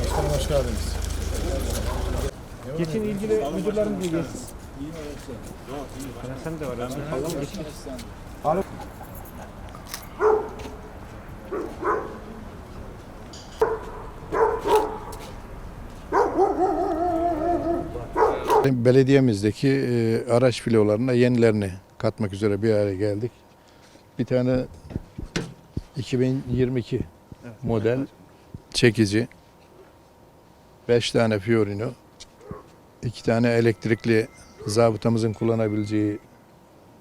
Başkanım hoş geldiniz. Geçin ilgili müdürlerim diye geçsin. Sen de var. Yani. Allah'ım geçin. Belediyemizdeki e, araç filolarına yenilerini katmak üzere bir araya geldik. Bir tane 2022 model çekici, 5 tane Fiorino, 2 tane elektrikli zabıtamızın kullanabileceği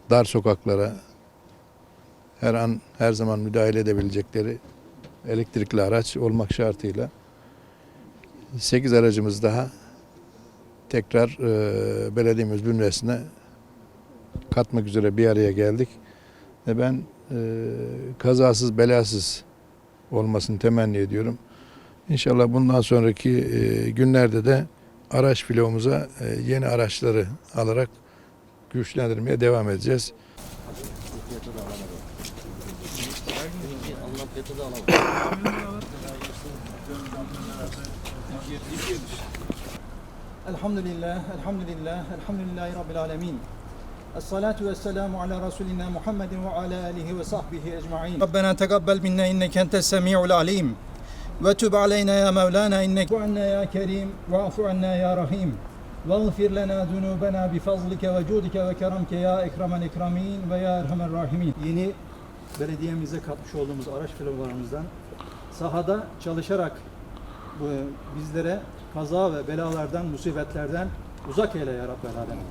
dar sokaklara her an her zaman müdahale edebilecekleri elektrikli araç olmak şartıyla 8 aracımız daha tekrar e, belediyemiz bünyesine katmak üzere bir araya geldik. Ve ben e, kazasız belasız olmasını temenni ediyorum. İnşallah bundan sonraki e, günlerde de araç filomuza e, yeni araçları alarak güçlendirmeye devam edeceğiz. Elhamdülillah, elhamdülillah, elhamdülillahi rabbil alemin. Esselatu vesselamu ala Resulina Muhammedin ve ala alihi ve sahbihi ecma'in. Rabbena tegabbel minna inneke entes semi'ul alim. Ve tub aleyna ya Mevlana inneke anna ya kerim ve afu anna ya rahim. واغفر لنا ذنوبنا بفضلك وجودك وكرمك يا اكرم الاكرمين ve ya erhamer rahimin. Yeni belediyemize katmış olduğumuz araç filolarımızdan sahada çalışarak bu bizlere kaza ve belalardan, musibetlerden uzak eyle ya Rabbel Alemin.